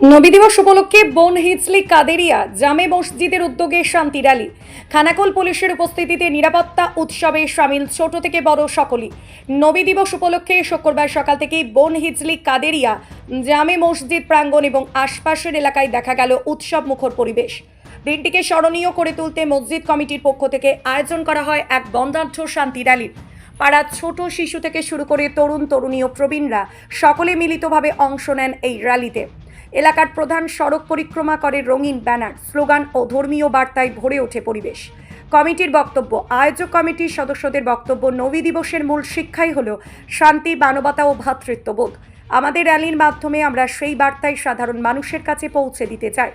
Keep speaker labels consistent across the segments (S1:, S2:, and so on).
S1: নবী দিবস উপলক্ষে বন হিজলি কাদেরিয়া জামে মসজিদের উদ্যোগে শান্তি র্যালি। খানাকুল পুলিশের উপস্থিতিতে নিরাপত্তা উৎসবে সামিল ছোট থেকে বড় সকলেই। নবী দিবস উপলক্ষে শুক্রবার সকাল থেকেই বন হিজলি কাদেরিয়া জামে মসজিদ প্রাঙ্গণ এবং আশপাশের এলাকায় দেখা গেল উৎসব মুখর পরিবেশ। দিনটিকে স্মরণীয় করে তুলতে মসজিদ কমিটির পক্ষ থেকে আয়োজন করা হয় এক বন্দাঢ্য শান্তি র্যালির। পাড়ার ছোট শিশু থেকে শুরু করে তরুণ, তরুণী ও প্রবীণরা সকলে মিলিতভাবে অংশ নেন এই র্যালিতে। এলাকার প্রধান সড়ক পরিক্রমা করে রঙিন ব্যানার, স্লোগান ও ধর্মীয় বার্তায় ভরে ওঠে পরিবেশ। কমিটির বক্তব্য, আয়োজক কমিটির সদস্যদের বক্তব্য নবী দিবসের মূল শিক্ষাই হল শান্তি, মানবতা ও ভ্রাতৃত্ববোধ আমাদের র্যালির মাধ্যমে আমরা সেই বার্তাই সাধারণ মানুষের কাছে পৌঁছে দিতে চাই।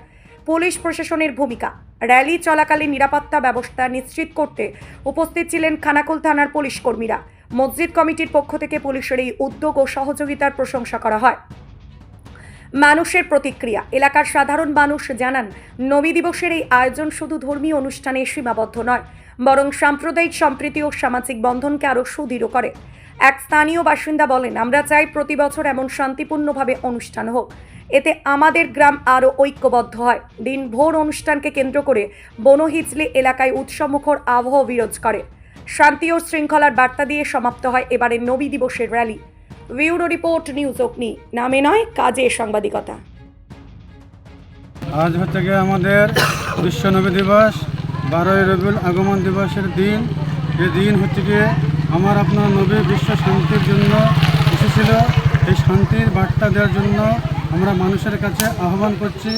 S1: পুলিশ প্রশাসনের ভূমিকা, র্যালি চলাকালীন নিরাপত্তা ব্যবস্থা নিশ্চিত করতে উপস্থিত ছিলেন খানাকুল থানার পুলিশ কর্মীরা। মসজিদ কমিটির পক্ষ থেকে পুলিশের এই উদ্যোগ ও সহযোগিতার প্রশংসা করা হয়। মানুষের প্রতিক্রিয়া। এলাকার সাধারণ মানুষ জানান, নবী দিবসের এই আয়োজন শুধু ধর্মীয় অনুষ্ঠানে সীমাবদ্ধ নয়, বরং সাম্প্রদায়িক সম্প্রীতি ও সামাজিক বন্ধনকে আরও সুদৃঢ় করে। এক স্থানীয় বাসিন্দা বলেন, আমরা চাই প্রতি বছর এমন শান্তিপূর্ণভাবে অনুষ্ঠান হোক। এতে আমাদের গ্রাম আরও ঐক্যবদ্ধ হয়। দিন ভোর অনুষ্ঠানকে কেন্দ্র করে বনহিজলি এলাকায় উৎসবমুখর আবহ বিরাজ করে। শান্তি ও শৃঙ্খলার বার্তা দিয়ে সমাপ্ত হয় এবারের নবী দিবসের র্যালি। ব্যুরো রিপোর্ট নিউজ অগ্নি। নামে নয়, কাজে সাংবাদিকতা।
S2: আজ হচ্ছে গিয়ে আমাদের বিশ্ব নবী দিবস, বারোই রবিউল আগমন দিবসের দিন। এই দিন হচ্ছে গিয়ে আমার আপনার নবী বিশ্ব শান্তির জন্য এসেছিল। এই শান্তির বার্তা দেওয়ার জন্য আমরা মানুষের কাছে আহ্বান করছি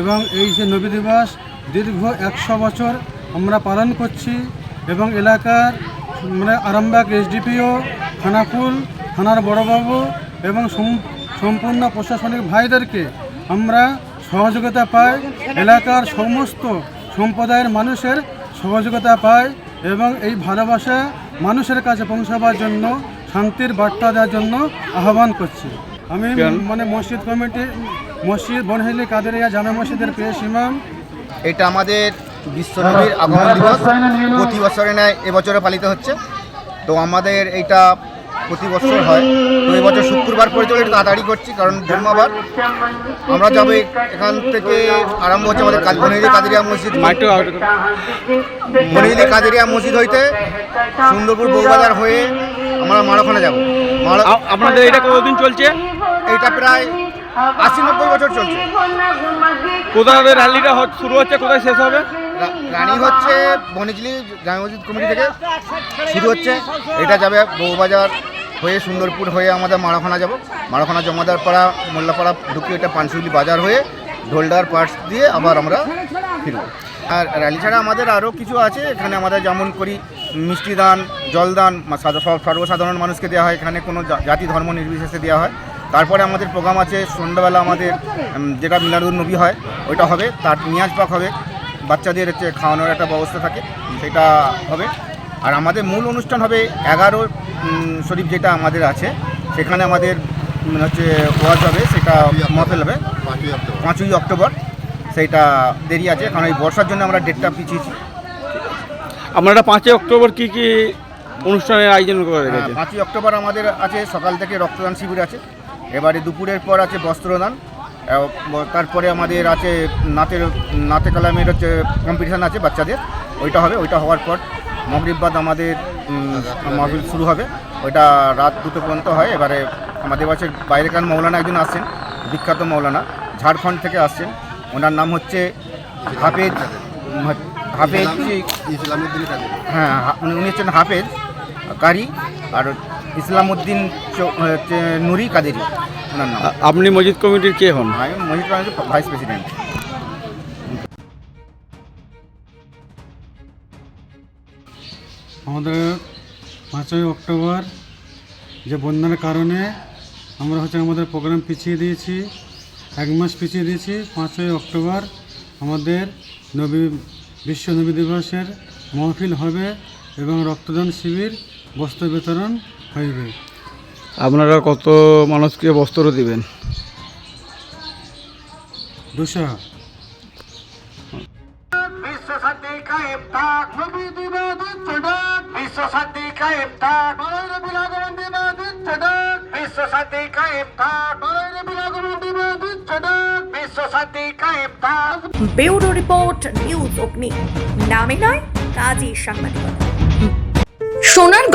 S2: এবং এই যে নবী দিবস, দীর্ঘ একশো বছর আমরা পালন করছি এবং এলাকার মানে আরামবাগ এসডিপিও, খানাকুল থানার বড়বাবু এবং সম্পূর্ণ প্রশাসনিক ভাইদেরকে আমরা সহযোগিতা পাই। এলাকার সমস্ত সম্প্রদায়ের মানুষের সহযোগিতা পাই এবং এই ভালোবাসা মানুষের কাছে পৌঁছাবার জন্য শান্তির বার্তা দেওয়ার জন্য আহ্বান করছি। আমি মানে মসজিদ কমিটি মসজিদ বনহেলি কাদেরিয়া জামা মসজিদের পেশ ইমাম।
S3: এটা আমাদের বিশ্বনবীর আগমন দিবস। প্রতি বছরে নেয় এবছরে পালিত হচ্ছে। তো আমাদের এইটা প্রতি বছর হয়। তো এবছর শুক্রবার করে চলে একটু তাড়াতাড়ি করছি কারণ জন্মাবার আমরা যাব এখান থেকে আরম্ভ হচ্ছে আমাদের কাজ বনেদি কাদেরিয়া মসজিদ। বনেদি কাদেরিয়া মসজিদ হইতে সুন্দরপুর বৌবাজার হয়ে আমরা মারাখানা যাব।
S4: আপনাদের এটা কতদিন চলছে?
S3: এটা প্রায় আশি নব্বই বছর চলছে।
S4: কোথায় র্যালিটা শুরু হচ্ছে কোথায় শেষ হবে?
S3: রানি হচ্ছে বনিজলি জামা মসজিদ কমিটি থেকে শুরু হচ্ছে। এটা যাবে বউবাজার হয়ে সুন্দরপুর হয়ে আমাদের মারাখানা যাব। মারাখানা জমাদার পাড়া মোল্লাপাড়া ঢুকে এটা পানশুলি বাজার হয়ে ঢোলডার পার্টস দিয়ে আবার আমরা ফিরব। আর র্যালি ছাড়া আমাদের আরও কিছু আছে। এখানে আমাদের যেমন করি মিষ্টি দান জলদান সর্বসাধারণ মানুষকে দেওয়া হয়। এখানে কোনো জাতি ধর্ম নির্বিশেষে দেওয়া হয়। তারপরে আমাদের প্রোগ্রাম আছে সন্ধ্যাবেলা আমাদের যেটা মিলাদুল নবী হয়, ওইটা হবে। তার নিয়াজ পাক হবে। বাচ্চাদের হচ্ছে খাওয়ানোর একটা ব্যবস্থা থাকে, সেটা হবে। আর আমাদের মূল অনুষ্ঠান হবে এগারো শরীফ যেটা আমাদের আছে সেখানে আমাদের হচ্ছে ওয়াজ হবে সেটা মফেল হবে পাঁচই অক্টোবর। সেইটা দেরি আছে কারণ এই বর্ষার জন্য আমরা ডেটটা পিছিয়েছি।
S4: আপনারা পাঁচই অক্টোবর কি কি অনুষ্ঠানের আয়োজন করে
S3: হ্যাঁ,
S4: রেখেছে
S3: পাঁচই অক্টোবর আমাদের আছে সকাল থেকে রক্তদান শিবির আছে এবারে দুপুরের পর আছে বস্ত্রদান তারপরে আমাদের আছে নাতের নাতে কালামের হচ্ছে কম্পিটিশান আছে বাচ্চাদের ওইটা হবে ওইটা হওয়ার পর মগরিববাদ আমাদের উম, মাহফিল শুরু হবে। ওইটা রাত দুটো পর্যন্ত হয়। এবারে আমাদের বাসের বাইরেকার মৌলানা একজন আসছেন বিখ্যাত মৌলানা ঝাড়খণ্ড থেকে আসছেন। ওনার নাম হচ্ছে হাফেজ হাফেজ হ্যাঁ উনি উনি হচ্ছেন হাফেজ কারি আর ইসলামউদ্দিন নুরি কাদেরি ওনার নাম।
S4: আপনি মসজিদ কমিটির কে হন?
S3: আমি মহিত ভাইস প্রেসিডেন্ট।
S2: আমাদের পাঁচই অক্টোবর যে বন্যার কারণে আমরা হচ্ছে আমাদের প্রোগ্রাম পিছিয়ে দিয়েছি এক মাস পিছিয়ে দিয়েছি। পাঁচই অক্টোবর আমাদের নবী বিশ্ব নবী দিবসের মহফিল হবে এবং রক্তদান শিবির বস্ত্র বিতরণ হইবে।
S4: আপনারা কত মানুষকে বস্ত্র দিবেন?
S2: দুশো।
S5: বিশ্ব শান্তি কায়েম থাক মানব বিলাগন দিচ্ছে ডাক। বিশ্ব শান্তি কায়েম থাক বারোই রবিউল আগমন দিবস দিচ্ছে ডাক। বিশ্ব শান্তি কায়েম থাক
S1: ব্যুরো রিপোর্ট নিউজ অগ্নি। নামে নয় কাজী সাংবাদিকতা।